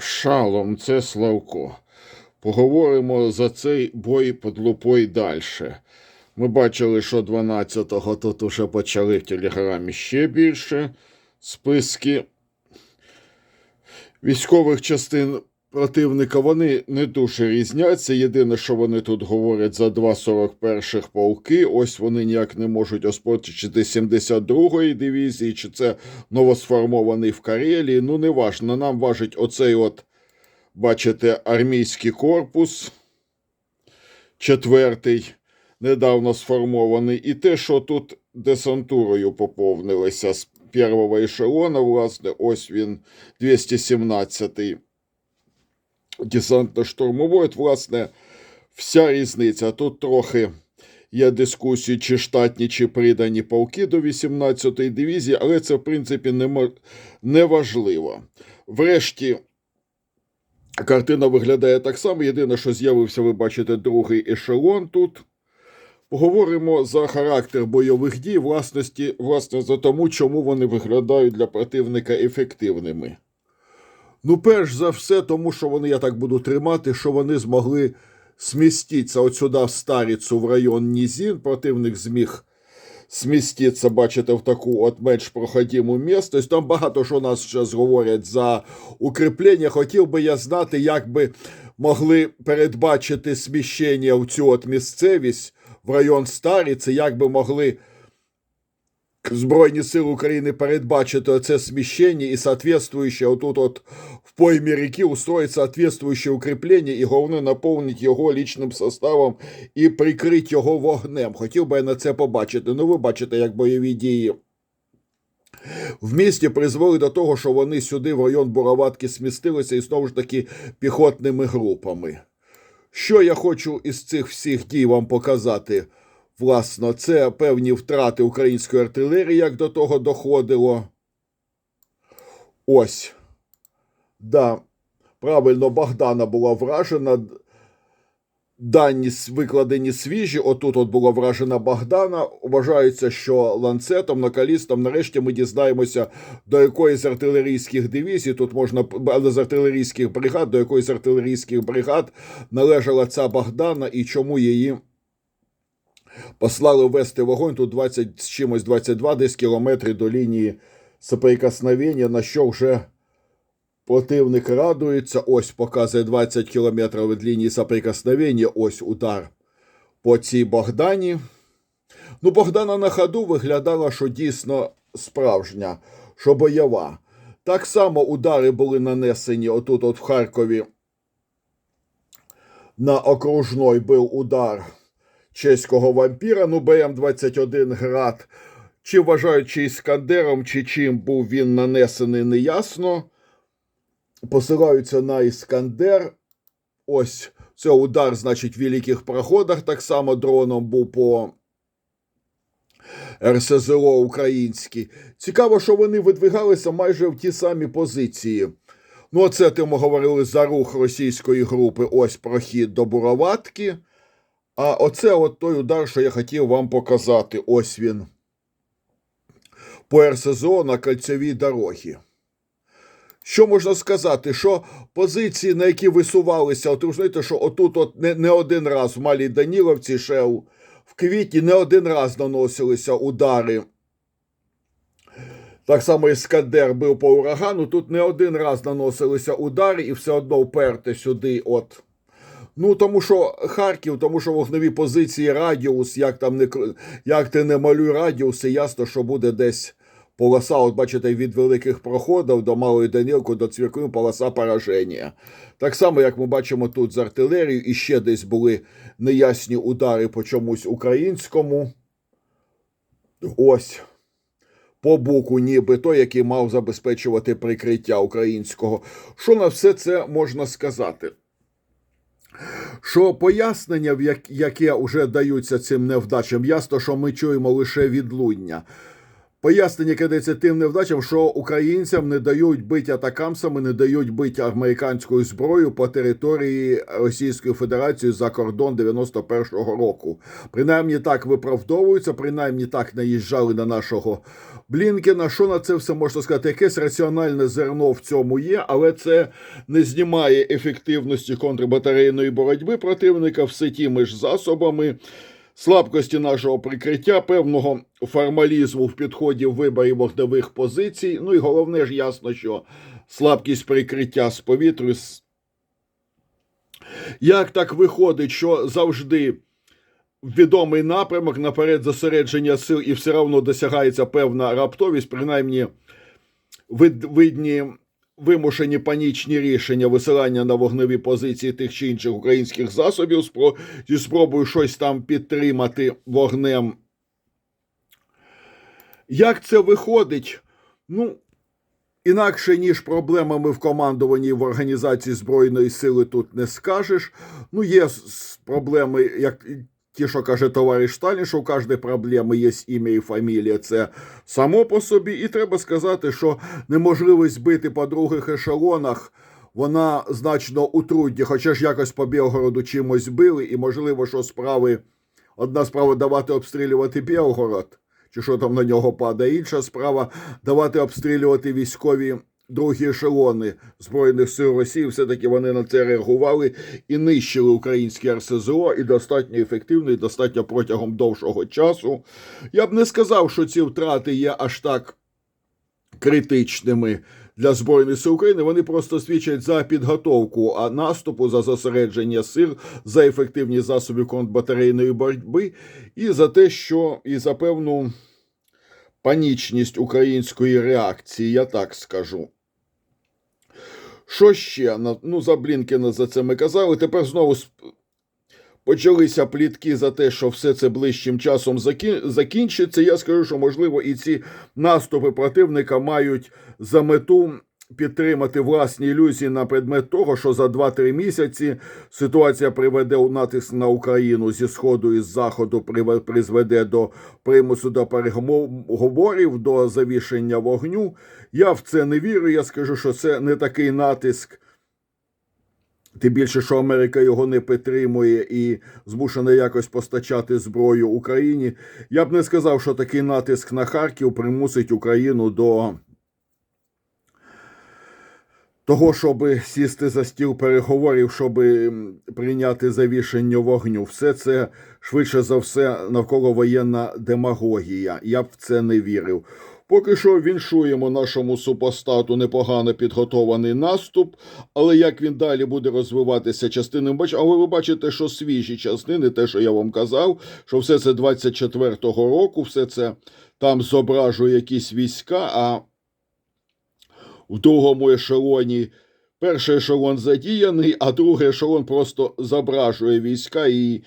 Шалом, це Славко. Поговоримо за цей бой під лупою далі. Ми бачили, що 12-го тут уже почали в Телеграмі ще більше списки військових частин противника. Вони не дуже різняться. Єдине, що вони тут говорять за 2,41 полки. Ось вони ніяк не можуть оспорити, чи це 72-ї дивізії, чи це новосформований в Карелії. Ну, не важно. Нам важить оцей от, бачите, армійський корпус, четвертий, недавно сформований. І те, що тут десантурою поповнилися з першого ешелона, власне, ось він 217-й десантно-штурмовий. От, власне, вся різниця. Тут трохи є дискусії, чи штатні, чи придані полки до 18-ї дивізії, але це, в принципі, не важливо. Врешті, картина виглядає так само. Єдине, що з'явився, ви бачите, другий ешелон тут. Поговоримо за характер бойових дій, власності, власне, за тому, чому вони виглядають для противника ефективними. Ну, перш за все, тому що вони, я так буду тримати, що вони змогли сміститися от сюди в Старицю в район Нізін. Противник зміг сміститися, бачите, в таку от менш проходиму місцевість. Там багато що нас зараз говорять за укріплення. Хотів би я знати, як би могли передбачити сміщення в цю от місцевість в район Стариці, як би могли Збройні сили України передбачити це сміщення і соответствующе отут от в поймі реки устроить соответствующе укріплення і головне наповнити його лічним составом і прикрити його вогнем. Хотів би я на це побачити. Ну, ви бачите, як бойові дії в місті призвели до того, що вони сюди в район Буроватки смістилися і знову ж таки піхотними групами. Що я хочу із цих всіх дій вам показати? Власно, це певні втрати української артилерії, як до того доходило. Ось. Да, правильно, Богдана була вражена. Дані викладені свіжі. Отут от була вражена Богдана. Вважається, що ланцетом, накалістом, нарешті ми дізнаємося, до якої з артилерійських дивізій, тут можна але з артилерійських бригад, до якої з артилерійських бригад належала ця Богдана і чому її послали вести вогонь. Тут 20 з чимось 22 десь кілометри до лінії соприкосновення, на що вже противник радується. Ось показує 20 кілометрів від лінії соприкосновення. Ось удар по цій Богдані. Ну, Богдана на ходу виглядала, що дійсно справжня, що бойова. Так само удари були нанесені отут, от в Харкові. На окружной був удар чеського вампіра, ну БМ-21 град. Чи вважаючи Іскандером, чи чим був він нанесений, неясно. Посилаються на Іскандер. Ось це удар, значить, в великих проходах. Так само дроном був по РСЗО українські. Цікаво, що вони видвигалися майже в ті самі позиції. Ну, оце ми говорили за рух російської групи. Ось прохід до Буроватки. А оце от той удар, що я хотів вам показати. Ось він. По РСЗО на кольцевій дорогі. Що можна сказати? Що позиції, на які висувалися, от знаєте, що отут от не, не один раз в Малій Даніловці ще в, в квітні не один раз наносилися удари. Так само Іскандер був по урагану, тут не один раз наносилися удари і все одно вперти сюди. от. Ну, тому що Харків, тому що вогневі позиції радіус, як там не як ти не малюй радіуси, ясно, що буде десь полоса. От бачите, від великих проходів до Малої Данілки, до цвіркви полоса пораження. Так само, як ми бачимо тут з артилерією, і ще десь були неясні удари по чомусь українському. Ось. По боку, ніби той, який мав забезпечувати прикриття українського. Що на все це можна сказати? Що пояснення, в як- яке вже даються цим невдачам, ясно, що ми чуємо лише відлуння. Пояснення кидається тим невдачам, що українцям не дають бити атакамсами, не дають бити американською зброєю по території Російської Федерації за кордон 91-го року. Принаймні так виправдовуються, принаймні так наїжджали на нашого Блінкена. Що на це все можна сказати? Якесь раціональне зерно в цьому є, але це не знімає ефективності контрбатарейної боротьби противника все тими ж засобами слабкості нашого прикриття, певного формалізму в підході в виборі вогневих позицій. Ну і головне ж ясно, що слабкість прикриття з повітря. Як так виходить, що завжди відомий напрямок наперед зосередження сил і все одно досягається певна раптовість, принаймні видні вимушені панічні рішення висилання на вогневі позиції тих чи інших українських засобів спро- зі спробою щось там підтримати вогнем. Як це виходить? Ну, інакше, ніж проблемами в командуванні в організації Збройної сили тут не скажеш. Ну, є проблеми, як ті, що каже товариш Сталін, що у кожної проблеми є ім'я і фамілія. Це само по собі. І треба сказати, що неможливість бити по других ешелонах. Вона значно утрудні, хоча ж якось по Білгороду чимось били, і можливо, що справи одна справа давати обстрілювати Білгород, чи що там на нього падає, інша справа давати обстрілювати військові другі ешелони Збройних сил Росії. Все-таки вони на це реагували і нищили українське РСЗО і достатньо ефективно, і достатньо протягом довшого часу. Я б не сказав, що ці втрати є аж так критичними для Збройних сил України. Вони просто свідчать за підготовку а наступу, за зосередження сил, за ефективність засобів контрбатарейної боротьби і за те, що і за певну панічність української реакції, я так скажу. Що ще? На- Ну, за Блінкена за це ми казали. Тепер знову почалися плітки за те, що все це ближчим часом закі- закінчиться. Я скажу, що можливо і ці наступи противника мають за мету підтримати власні ілюзії на предмет того, що за 2-3 місяці ситуація приведе у натиск на Україну зі сходу і з заходу, призведе до примусу до переговорів, до завішення вогню. Я в це не вірю. Я скажу, що це не такий натиск. Тим більше, що Америка його не підтримує і змушена якось постачати зброю Україні. Я б не сказав, що такий натиск на Харків примусить Україну до того, щоб сісти за стіл переговорів, щоб прийняти завішення вогню. Все це швидше за все навколо воєнна демагогія. Я б в це не вірив. Поки що віншуємо нашому супостату непогано підготований наступ, але як він далі буде розвиватися частинами бач, але ви бачите, що свіжі частини, те, що я вам казав, що все це 24-го року, все це там зображує якісь війська, а в другому ешелоні перший ешелон задіяний, а другий ешелон просто зображує війська. І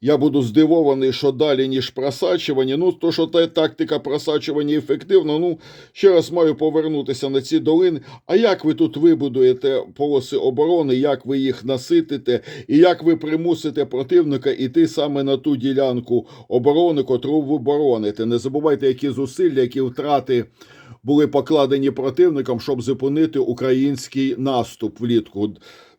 я буду здивований, що далі, ніж просачування. Ну, то, що та тактика просачування ефективна, ну, ще раз маю повернутися на ці долини. А як ви тут вибудуєте полоси оборони, як ви їх наситите, і як ви примусите противника іти саме на ту ділянку оборони, котру ви бороните? Не забувайте, які зусилля, які втрати були покладені противником, щоб зупинити український наступ влітку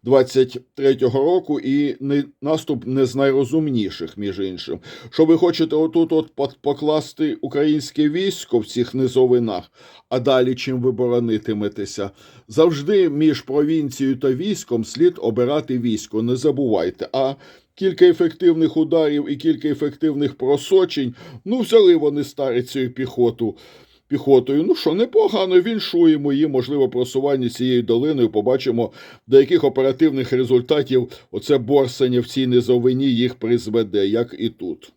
23-го року, і не наступ не з найрозумніших, між іншим. Що ви хочете отут от покласти українське військо в цих низовинах, а далі чим ви боронитиметеся? Завжди між провінцією та військом слід обирати військо. Не забувайте. А Кілька ефективних ударів і кілька ефективних просочень. Ну, взяли вони старицею піхоту піхотою. Ну що, непогано віншуємо її, можливо, просування цією долиною. Побачимо, до яких оперативних результатів оце борсання в цій низовині їх призведе, як і тут.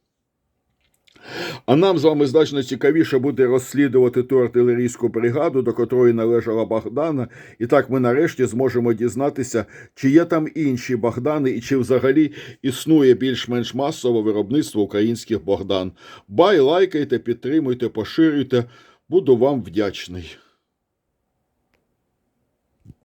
А нам з вами значно цікавіше буде розслідувати ту артилерійську бригаду, до котрої належала Богдана. І так ми нарешті зможемо дізнатися, чи є там інші Богдани, і чи взагалі існує більш-менш масове виробництво українських Богдан. Бай, лайкайте, підтримуйте, поширюйте. Буду вам вдячний.